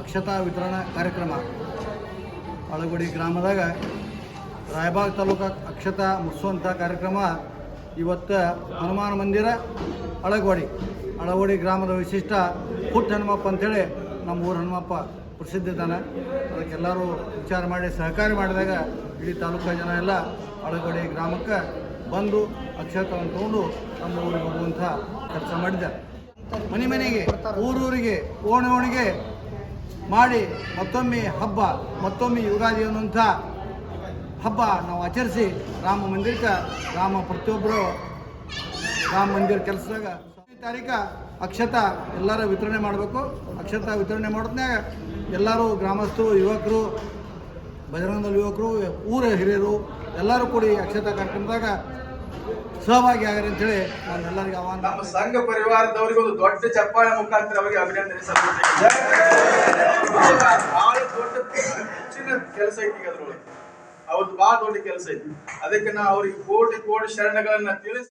ಅಕ್ಷತಾ ವಿತರಣಾ ಕಾರ್ಯಕ್ರಮ. ಅಳಗುಡಿ ಗ್ರಾಮದಾಗ ರಾಯಬಾಗ್ ತಾಲೂಕು ಅಕ್ಷತಾ ಮುಗಿಸುವಂಥ ಕಾರ್ಯಕ್ರಮ ಇವತ್ತು ಹನುಮಾನ ಮಂದಿರ, ಅಳಗೋಡಿ. ಅಳಗೋಡಿ ಗ್ರಾಮದ ವಿಶಿಷ್ಟ ಪುಟ್ಟ ಹನುಮಪ್ಪ ಅಂಥೇಳಿ ನಮ್ಮ ಊರು ಹನುಮಪ್ಪ ಪ್ರಸಿದ್ಧ ಇದ್ದಾನೆ. ಅದಕ್ಕೆಲ್ಲರೂ ವಿಚಾರ ಮಾಡಿ, ಸಹಕಾರ ಮಾಡಿದಾಗ ಇಡೀ ತಾಲೂಕ ಜನ ಎಲ್ಲ ಅಳಗೋಡಿ ಗ್ರಾಮಕ್ಕೆ ಬಂದು ಅಕ್ಷತವನ್ನು ತಗೊಂಡು ನಮ್ಮ ಊರಿಗೆ ಹೋಗುವಂಥ ಕೆಲಸ ಮಾಡಿದ್ದಾರೆ. ಮನೆ ಮನೆಗೆ, ಊರೂರಿಗೆ ಓಣಿ ಓಣಿಗೆ ಮಾಡಿ ಮತ್ತೊಮ್ಮೆ ಹಬ್ಬ, ಮತ್ತೊಮ್ಮೆ ಯುಗಾದಿ ಅನ್ನುವಂಥ ಹಬ್ಬ ನಾವು ಆಚರಿಸಿ ರಾಮ ಮಂದಿರಕ್ಕೆ, ರಾಮ ಪ್ರತಿಯೊಬ್ಬರು ರಾಮ ಮಂದಿರ ಕೆಲಸದಾಗ ತಾರೀಕ ಅಕ್ಷತ ಎಲ್ಲರ ವಿತರಣೆ ಮಾಡಬೇಕು ಅಕ್ಷತ ವಿತರಣೆ ಮಾಡೋದ್ನಾಗ ಎಲ್ಲರೂ ಗ್ರಾಮಸ್ಥರು, ಯುವಕರು ಬಜರಂಗದಲ್ಲಿ ಯುವಕರು, ಊರ ಹಿರಿಯರು ಎಲ್ಲರೂ ಕೂಡಿ ಅಕ್ಷತ ಕಾರ್ಯಕ್ರಮದಾಗ ಸಹಭಾಗಿ ಅಂತ ಹೇಳಿ ನಾನು ಎಲ್ಲರಿಗೆ ಆಹ್ವಾನ ನಮ್ಮ ಸಂಘ ಪರಿವಾರದವರಿಗೆ ಒಂದು ದೊಡ್ಡ ಚಪ್ಪಾಳೆ ಮುಖಾಂತರ ಅವರಿಗೆ ಅಭಿನಂದನೆ ಸಲ್ಲಿಸುತ್ತೇನೆ. ಬಹಳ ದೊಡ್ಡ ಹೆಚ್ಚಿನ ಕೆಲಸ ಐತಿ ಅದ್ರೊಳಗೆ. ಅವ್ರದ್ದು ಬಹಳ ದೊಡ್ಡ ಕೆಲಸ ಐತಿ. ಅದಕ್ಕೆ ನಾ ಅವ್ರಿಗೆ ಕೋಟಿ ಕೋಟಿ ಶರಣಗಳನ್ನ ತಿಳಿಸಿ